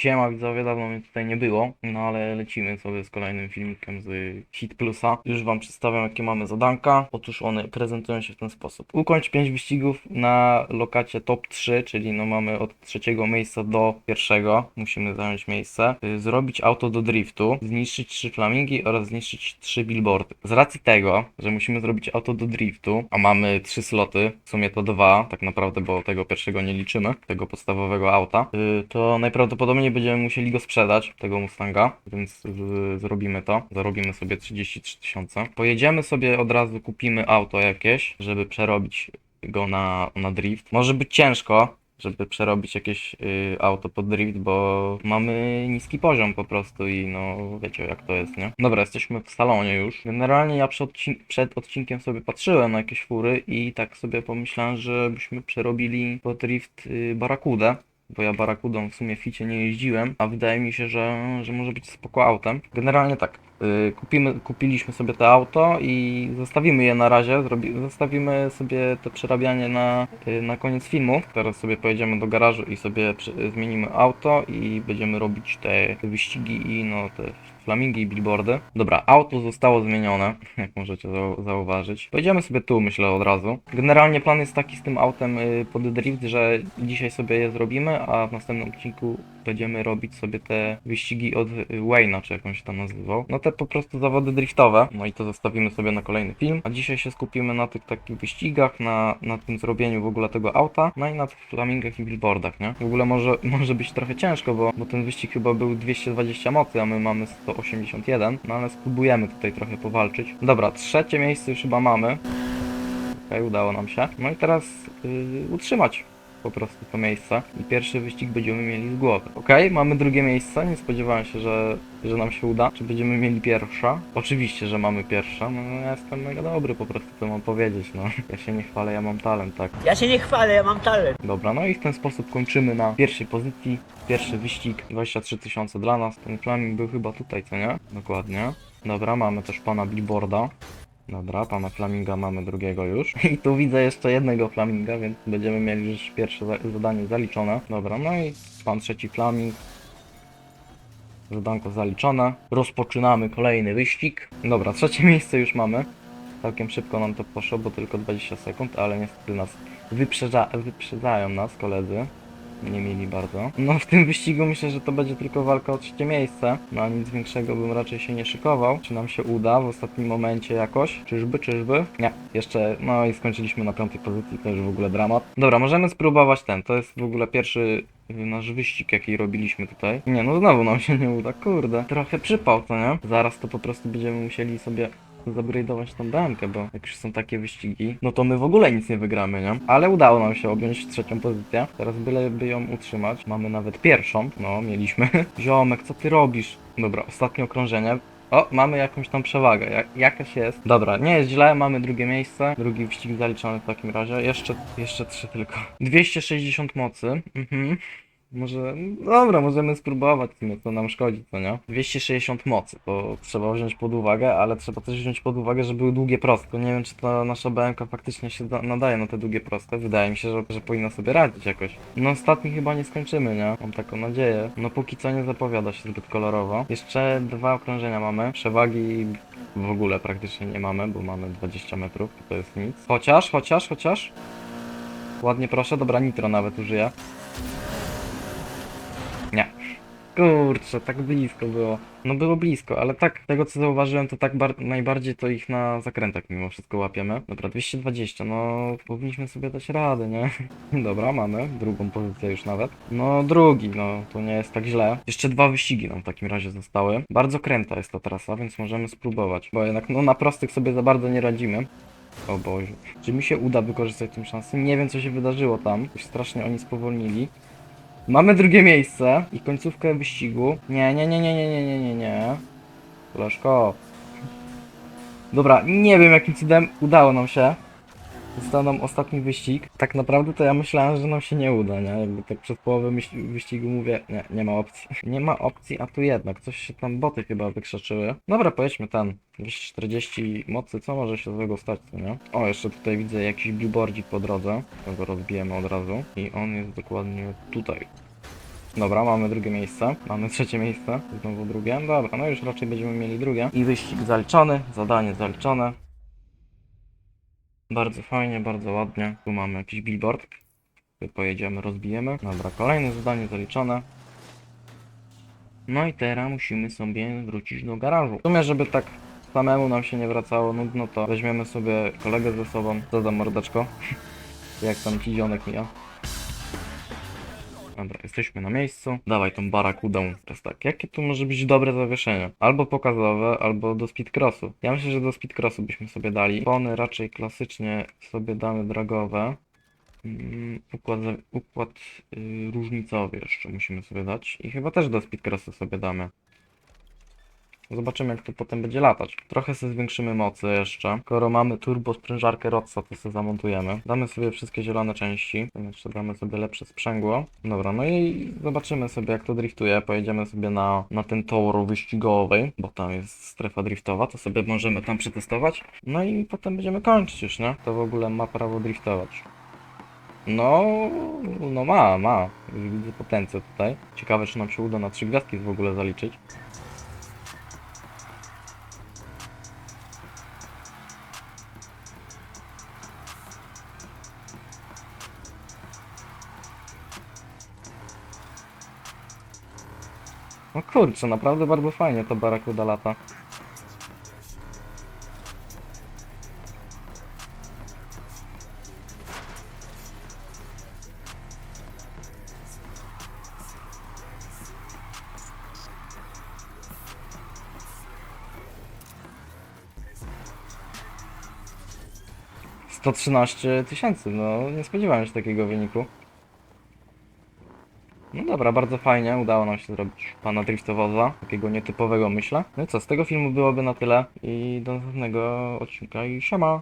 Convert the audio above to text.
Siema widzowie, dawno mnie tutaj nie było, no ale lecimy sobie z kolejnym filmikiem z Hit Plusa. Już wam przedstawiam jakie mamy zadanka. Otóż one prezentują się w ten sposób. Ukończ 5 wyścigów na lokacie top 3, czyli no mamy od trzeciego miejsca do pierwszego. Musimy zająć miejsce. Y, Zrobić auto do driftu, zniszczyć 3 flamingi oraz zniszczyć 3 billboardy. Z racji tego, że musimy zrobić auto do driftu, a mamy 3 sloty, w sumie to dwa, tak naprawdę, bo tego pierwszego nie liczymy, tego podstawowego auta, y, to najprawdopodobniej będziemy musieli go sprzedać, tego Mustanga, więc zrobimy to. Zarobimy sobie 33 tysiące. Pojedziemy sobie od razu, kupimy auto jakieś, żeby przerobić go na, na drift. Może być ciężko, żeby przerobić jakieś y, auto pod drift, bo mamy niski poziom po prostu i no wiecie jak to jest, nie? Dobra, jesteśmy w salonie już. Generalnie ja przed, odcin- przed odcinkiem sobie patrzyłem na jakieś fury i tak sobie pomyślałem, żebyśmy przerobili pod drift y. Bo ja Barakudą w sumie ficie nie jeździłem, a wydaje mi się, że, że może być spoko autem. Generalnie tak, y, kupimy, kupiliśmy sobie to auto i zostawimy je na razie, zrobi, zostawimy sobie to przerabianie na, y, na koniec filmu. Teraz sobie pojedziemy do garażu i sobie zmienimy auto i będziemy robić te wyścigi i no te flamingi i billboardy. Dobra, auto zostało zmienione, jak możecie zau- zauważyć. Pojedziemy sobie tu, myślę, od razu. Generalnie plan jest taki z tym autem y, pod drift, że dzisiaj sobie je zrobimy, a w następnym odcinku będziemy robić sobie te wyścigi od Wayne'a, czy jak on się tam nazywał. No te po prostu zawody driftowe. No i to zostawimy sobie na kolejny film. A dzisiaj się skupimy na tych takich wyścigach, na, na tym zrobieniu w ogóle tego auta, no i na tych flamingach i billboardach, nie? W ogóle może, może być trochę ciężko, bo, bo ten wyścig chyba był 220 mocy, a my mamy 181, no ale spróbujemy tutaj trochę powalczyć. Dobra, trzecie miejsce już chyba mamy. Okej, udało nam się. No i teraz yy, utrzymać po prostu to miejsce i pierwszy wyścig będziemy mieli z głowy. Okej, mamy drugie miejsce, nie spodziewałem się, że, że nam się uda. Czy będziemy mieli pierwsza? Oczywiście, że mamy pierwsza, no ja jestem mega dobry po prostu, to mam powiedzieć, no. Ja się nie chwalę, ja mam talent, tak. Ja się nie chwalę, ja mam talent. Dobra, no i w ten sposób kończymy na pierwszej pozycji. Pierwszy wyścig, 23 tysiące dla nas. Ten flaming był chyba tutaj, co nie? Dokładnie. Dobra, mamy też pana billboarda. Dobra, pana flaminga mamy drugiego już. I tu widzę jeszcze jednego flaminga, więc będziemy mieli już pierwsze za zadanie zaliczone. Dobra, no i pan trzeci flaming. Zadanko zaliczone. Rozpoczynamy kolejny wyścig. Dobra, trzecie miejsce już mamy. Całkiem szybko nam to poszło, bo tylko 20 sekund, ale niestety nas wyprzedza wyprzedzają nas koledzy. Nie mieli bardzo. No w tym wyścigu myślę, że to będzie tylko walka o trzecie miejsce. No a nic większego bym raczej się nie szykował. Czy nam się uda w ostatnim momencie jakoś? Czyżby, czyżby? Nie. Jeszcze, no i skończyliśmy na piątej pozycji, to już w ogóle dramat. Dobra, możemy spróbować ten. To jest w ogóle pierwszy nasz wyścig, jaki robiliśmy tutaj. Nie, no znowu nam się nie uda, kurde. Trochę przypał, to nie? Zaraz to po prostu będziemy musieli sobie zabradować tą BMkę, bo jak już są takie wyścigi, no to my w ogóle nic nie wygramy, nie? Ale udało nam się objąć trzecią pozycję. Teraz byleby ją utrzymać. Mamy nawet pierwszą. No, mieliśmy. Ziomek, co ty robisz? Dobra, ostatnie okrążenie. O, mamy jakąś tam przewagę. Jak, jakaś jest. Dobra, nie jest źle, mamy drugie miejsce. Drugi wyścig zaliczony w takim razie. Jeszcze, jeszcze trzy tylko. 260 mocy. Mhm. Może, dobra, możemy spróbować, sumie, co nam szkodzi, co nie? 260 mocy, to trzeba wziąć pod uwagę, ale trzeba też wziąć pod uwagę, że były długie proste. Nie wiem, czy ta nasza BMK faktycznie się da- nadaje na te długie proste. Wydaje mi się, że, że powinna sobie radzić jakoś. No ostatni chyba nie skończymy, nie? Mam taką nadzieję. No póki co nie zapowiada się zbyt kolorowo. Jeszcze dwa okrążenia mamy. Przewagi w ogóle praktycznie nie mamy, bo mamy 20 metrów, to jest nic. Chociaż, chociaż, chociaż. Ładnie proszę, dobra, nitro nawet użyję. Kurczę, tak blisko było. No było blisko, ale tak, tego co zauważyłem, to tak bar- najbardziej to ich na zakrętach mimo wszystko łapiemy. Dobra, 220, no powinniśmy sobie dać radę, nie? Dobra, mamy drugą pozycję już nawet. No drugi, no to nie jest tak źle. Jeszcze dwa wyścigi nam w takim razie zostały. Bardzo kręta jest ta trasa, więc możemy spróbować. Bo jednak no na prostych sobie za bardzo nie radzimy. O Boże. Czy mi się uda wykorzystać tę szansę? Nie wiem co się wydarzyło tam. Już strasznie oni spowolnili. Mamy drugie miejsce i końcówkę wyścigu. Nie, nie, nie, nie, nie, nie, nie, nie, nie. Koleżko. Dobra, nie wiem jakim cudem udało nam się. Został nam ostatni wyścig. Tak naprawdę to ja myślałem, że nam się nie uda, nie? Jakby tak przez połowę myśl- wyścigu mówię, nie, nie ma opcji. Nie ma opcji, a tu jednak. Coś się tam boty chyba wykrzaczyły. Dobra, pojedźmy ten. 240 mocy, co może się złego stać, co nie? O, jeszcze tutaj widzę jakiś billboardzik po drodze. To go rozbijemy od razu. I on jest dokładnie tutaj. Dobra, mamy drugie miejsce. Mamy trzecie miejsce. Znowu drugie. Dobra, no już raczej będziemy mieli drugie. I wyścig zaliczony, zadanie zaliczone. Bardzo fajnie, bardzo ładnie. Tu mamy jakiś billboard. Tu pojedziemy, rozbijemy. Dobra, kolejne zadanie zaliczone. No i teraz musimy sobie wrócić do garażu. W sumie, żeby tak samemu nam się nie wracało nudno, to weźmiemy sobie kolegę ze sobą. Co za mordeczko. Jak tam ci zionek mija. Dobra, jesteśmy na miejscu. Dawaj tą barakudę. Teraz tak, jakie tu może być dobre zawieszenie? Albo pokazowe, albo do speedcrossu. Ja myślę, że do speedcrossu byśmy sobie dali. Pony raczej klasycznie sobie damy dragowe. Mm, Układ, układ y, różnicowy jeszcze musimy sobie dać. I chyba też do speedcrossu sobie damy. Zobaczymy jak to potem będzie latać. Trochę sobie zwiększymy mocy jeszcze. Skoro mamy turbo sprężarkę Rotsa, to sobie zamontujemy. Damy sobie wszystkie zielone części. Jeszcze damy sobie lepsze sprzęgło. Dobra, no i zobaczymy sobie jak to driftuje. Pojedziemy sobie na, na ten tor wyścigowy, bo tam jest strefa driftowa, to sobie możemy tam przetestować. No i potem będziemy kończyć już, nie? To w ogóle ma prawo driftować. No, no ma, ma. Widzę potencjał tutaj. Ciekawe, czy nam się uda na trzy gwiazdki w ogóle zaliczyć. No kurczę, naprawdę bardzo fajnie to Barakuda lata. Sto trzynaście tysięcy, no nie spodziewałem się takiego wyniku. No dobra, bardzo fajnie, udało nam się zrobić pana driftowoza, takiego nietypowego myślę. No i co, z tego filmu byłoby na tyle i do następnego odcinka i siema!